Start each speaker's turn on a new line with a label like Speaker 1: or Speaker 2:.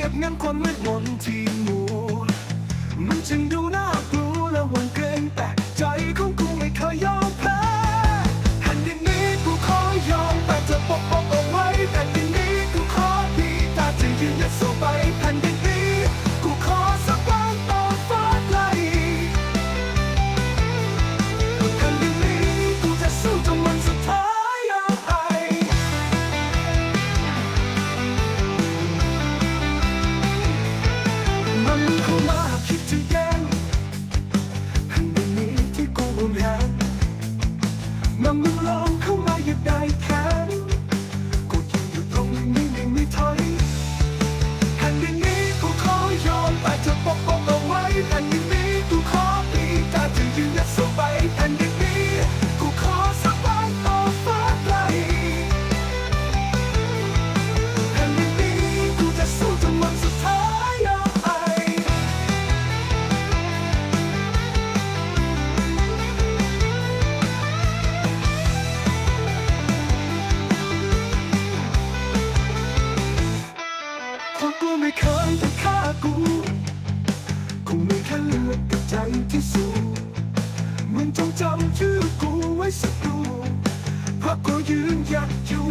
Speaker 1: ียบงั้นความมืดมนที่มัวมันจึงดูน่า ลองเข้ามาอย่าได้แค่ เพราะกูไม่เคยจะฆ่ากูกูมีแค่เลือดกับใจที่สู้ มึงจงจำชื่อกูไว้สักดูเพราะกูยืนหยัดอยู่